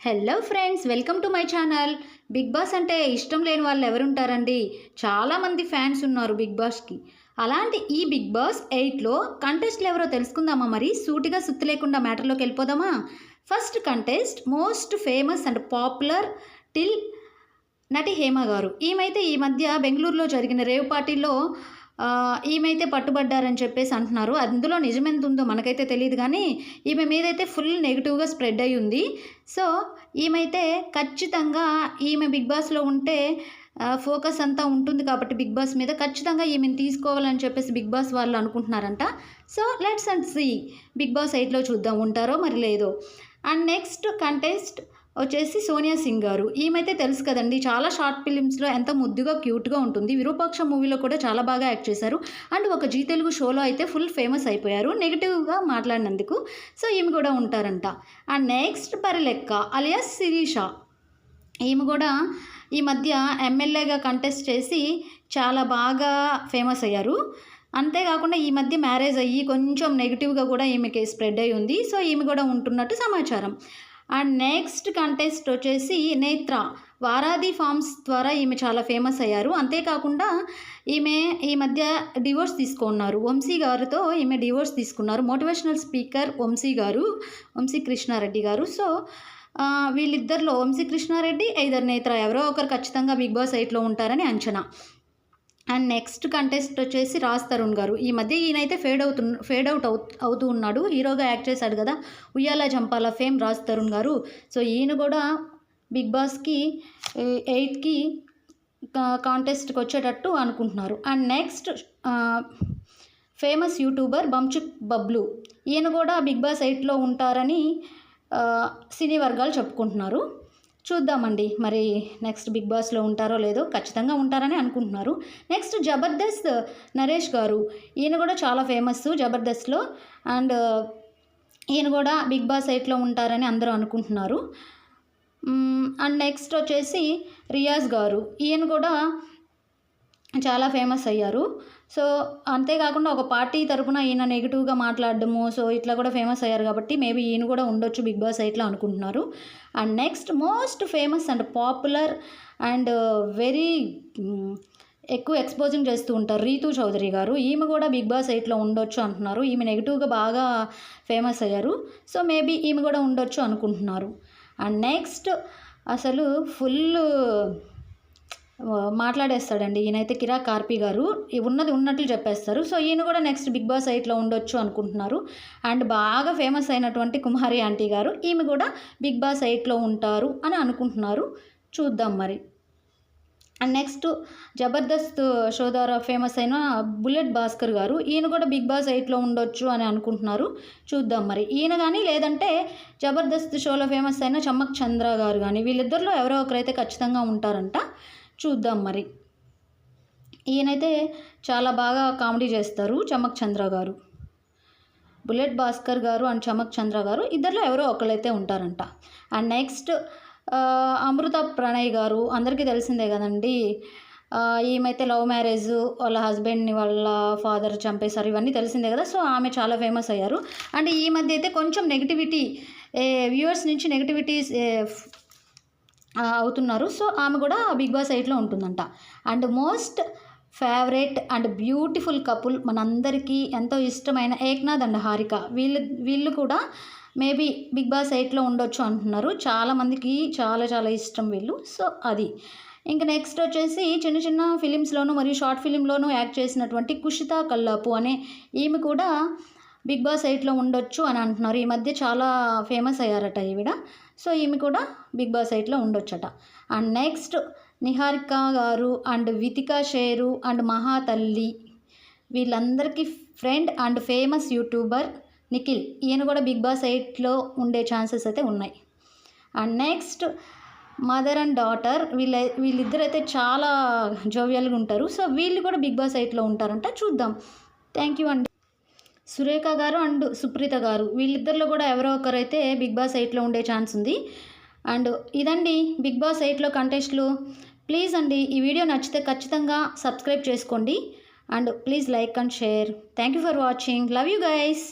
Hello friends welcome to my channel. Big boss అంటే ఇష్టం లేని వాళ్ళు ఎవరుంటారండి? చాలామంది ఫ్యాన్స్ ఉన్నారు బిగ్ బాస్కి అలాంటి ఈ బిగ్ బాస్ ఎయిట్లో కంటెస్ట్లు ఎవరో తెలుసుకుందామా మరి? సూటిగా సుత్తి లేకుండా మ్యాటర్లోకి వెళ్ళిపోదామా? First contest most famous and popular till నటి హేమ గారు. ఈమైతే ఈ మధ్య బెంగళూరులో జరిగిన రేవ్ పార్టీలో ఆ, పట్టుబడ్డారని చెప్పేసి అంటున్నారు. అందులో నిజమెంత ఉందో మనకైతే తెలియదు కానీ ఈమె మీదైతే ఫుల్ నెగిటివ్గా స్ప్రెడ్ అయి ఉంది సో ఈమైతే ఖచ్చితంగా ఈమె బిగ్ బాస్లో ఉంటే ఫోకస్ అంతా ఉంటుంది కాబట్టి బిగ్ బాస్ మీద ఖచ్చితంగా ఈమెను తీసుకోవాలని చెప్పేసి బిగ్ బాస్ వాళ్ళు అనుకుంటున్నారంట. So let's and see. Big boss ఎయిట్లో చూద్దాం ఉంటారో మరి లేదో. అండ్ నెక్స్ట్ కంటెస్ట్ వచ్చేసి సోనియా సింగ్ గారు. ఈమైతే తెలుసు కదండి చాలా షార్ట్ ఫిలిమ్స్లో ఎంత ముద్దుగా క్యూట్గా ఉంటుంది. విరూపాక్ష మూవీలో కూడా చాలా బాగా యాక్ట్ చేశారు. అండ్ ఒక జీ తెలుగు షోలో అయితే ఫుల్ ఫేమస్ అయిపోయారు నెగిటివ్గా మాట్లాడినందుకు. సో ఈమె కూడా ఉంటారంట. అండ్ నెక్స్ట్ పరిలెక్క అలియాస్ శిరీష. ఈమె కూడా ఈ మధ్య ఎమ్మెల్యేగా కంటెస్ట్ చేసి చాలా బాగా ఫేమస్ అయ్యారు. అంతేకాకుండా ఈ మధ్య మ్యారేజ్ అయ్యి కొంచెం నెగిటివ్గా కూడా ఈమెకి స్ప్రెడ్ అయి ఉంది. సో ఈమె కూడా ఉంటున్నట్టు సమాచారం. అండ్ నెక్స్ట్ కంటెస్ట్ వచ్చేసి నేత్ర. వారాది ఫార్మ్స్ ద్వారా ఈమె చాలా ఫేమస్ అయ్యారు. అంతేకాకుండా ఈమె ఈ మధ్య డివోర్స్ తీసుకున్నారు. వంశీ గారితో ఈమె డివోర్స్ తీసుకున్నారు. మోటివేషనల్ స్పీకర్ వంశీ గారు వంశీ కృష్ణారెడ్డి గారు. సో వీళ్ళిద్దరిలో వంశీ కృష్ణారెడ్డి ఐదర్ నేత్ర ఎవరో ఒకరు ఖచ్చితంగా బిగ్ బాస్ ఎయిట్లో ఉంటారని అంచనా. అండ్ నెక్స్ట్ కంటెస్ట్ వచ్చేసి రాజ్ తరుణ్ గారు. ఈ మధ్య ఈయనైతే ఫేడ్ అవుతు ఫేడ్ అవుట్ అవుతూ ఉన్నాడు. హీరోగా యాక్ట్ చేశాడు కదా ఉయ్యాల జంపాల ఫేమ్ రాజ్ తరుణ్ గారు. సో ఈయన కూడా బిగ్ బాస్కి ఎయిట్కి కాంటెస్ట్కి వచ్చేటట్టు అనుకుంటున్నారు. And next famous YouTuber Banchuk Bablu. ఈయన కూడా బిగ్ బాస్ ఎయిట్లో ఉంటారని సినీ వర్గాలు చెప్పుకుంటున్నారు. చూద్దామండి. మరి నెక్స్ట్ బిగ్ బాస్లో ఉంటారో లేదో ఖచ్చితంగా ఉంటారని అనుకుంటున్నారు. నెక్స్ట్ జబర్దస్త్ నరేష్ గారు. ఈయన కూడా చాలా ఫేమస్ జబర్దస్త్లో అండ్ ఈయన కూడా బిగ్ బాస్ ఎయిట్లో ఉంటారని అందరూ అనుకుంటున్నారు. అండ్ నెక్స్ట్ వచ్చేసి రియాజ్ గారు. ఈయన కూడా చాలా ఫేమస్ అయ్యారు. సో అంతేకాకుండా ఒక పార్టీ తరపున ఈయన నెగిటివ్గా మాట్లాడడము సో ఇట్లా కూడా ఫేమస్ అయ్యారు కాబట్టి మేబీ ఈయన కూడా ఉండొచ్చు బిగ్ బాస్ ఇట్లా అనుకుంటున్నారు. And next most famous and popular and very ఎక్కువ ఎక్స్పోజింగ్ చేస్తూ ఉంటారు రీతు చౌదరి గారు. ఈమె కూడా బిగ్ బాస్ ఎయిట్లో ఉండొచ్చు అంటున్నారు. ఈమె నెగిటివ్గా బాగా ఫేమస్ అయ్యారు. సో మేబీ ఈమె కూడా ఉండొచ్చు అనుకుంటున్నారు. అండ్ నెక్స్ట్ అసలు ఫుల్ మాట్లాడేస్తాడండి. ఈయనైతే కిరా కార్పి గారు. ఈ ఉన్నది ఉన్నట్లు చెప్పేస్తారు. సో ఈయన కూడా నెక్స్ట్ బిగ్ బాస్ ఎయిట్లో ఉండొచ్చు అనుకుంటున్నారు. అండ్ బాగా ఫేమస్ అయినటువంటి కుమారి ఆంటీ గారు. ఈమె కూడా బిగ్ బాస్ ఎయిట్లో ఉంటారు అని అనుకుంటున్నారు. చూద్దాం మరి. అండ్ నెక్స్ట్ జబర్దస్త్ షో ద్వారా ఫేమస్ అయిన బుల్లెట్ భాస్కర్ గారు. ఈయన కూడా బిగ్ బాస్ ఎయిట్లో ఉండొచ్చు అని అనుకుంటున్నారు. చూద్దాం మరి. ఈయన కానీ లేదంటే జబర్దస్త్ షోలో ఫేమస్ అయిన చమ్మక్ చంద్ర గారు కానీ వీళ్ళిద్దరిలో ఎవరో ఒకరైతే ఖచ్చితంగా ఉంటారంట. చూద్దాం మరి. ఈయనైతే చాలా బాగా కామెడీ చేస్తారు చమక్ చంద్ర గారు. బుల్లెట్ భాస్కర్ గారు అండ్ చమక్ చంద్ర గారు ఇద్దరిలో ఎవరో ఒకరైతే ఉంటారంట. అండ్ నెక్స్ట్ అమృత ప్రణయ్ గారు అందరికీ తెలిసిందే కదండి. ఈమెతే లవ్ మ్యారేజ్ వాళ్ళ హస్బెండ్ని వాళ్ళ ఫాదర్ చంపేశారు ఇవన్నీ తెలిసిందే కదా. సో ఆమె చాలా ఫేమస్ అయ్యారు. అండ్ ఈ మధ్య అయితే కొంచెం నెగిటివిటీ వ్యూవర్స్ నుంచి నెగిటివిటీ అవుతున్నారు. సో ఆమె కూడా బిగ్ బాస్ ఎయిట్లో ఉంటుందంట. And most favourite and beautiful couple మనందరికీ ఎంతో ఇష్టమైన ఏక్నాథ్ అండ్ హారిక. వీళ్ళు వీళ్ళు కూడా మేబీ బిగ్ బాస్ ఎయిట్లో ఉండొచ్చు అంటున్నారు. చాలామందికి చాలా చాలా ఇష్టం వీళ్ళు. సో అది. ఇంకా నెక్స్ట్ వచ్చేసి చిన్న చిన్న ఫిలిమ్స్లోను మరియు షార్ట్ ఫిలింలోనూ యాక్ట్ చేసినటువంటి కుషితా కల్లాపు అనే ఈమె కూడా బిగ్ బాస్ ఎయిట్లో ఉండొచ్చు అని అంటున్నారు. ఈ మధ్య చాలా ఫేమస్ అయ్యారట ఈవిడ. సో ఈమె కూడా బిగ్ బాస్ ఎయిట్లో ఉండొచ్చట. అండ్ నెక్స్ట్ నిహారిక గారు అండ్ వితికా షేరు అండ్ మహాతల్లి వీళ్ళందరికీ friend and famous YouTuber Nikhil. ఈయన కూడా బిగ్ బాస్ ఎయిట్లో ఉండే ఛాన్సెస్ అయితే ఉన్నాయి. And next mother and daughter వీళ్ళ వీళ్ళిద్దరైతే చాలా జోవియల్గా ఉంటారు. సో వీళ్ళు కూడా బిగ్ బాస్ ఎయిట్లో ఉంటారంట. చూద్దాం. థ్యాంక్ యూ అండి. సురేఖ గారు అండ్ సుప్రీత గారు. వీళ్ళిద్దరిలో కూడా ఎవరో ఒకరైతే బిగ్ బాస్ ఎయిట్లో ఉండే ఛాన్స్ ఉంది. అండ్ ఇదండి బిగ్ బాస్ ఎయిట్లో కంటెస్ట్లు. ప్లీజ్ అండి ఈ వీడియో నచ్చితే ఖచ్చితంగా సబ్స్క్రైబ్ చేసుకోండి. And please like and share. Thank you for watching. Love you guys.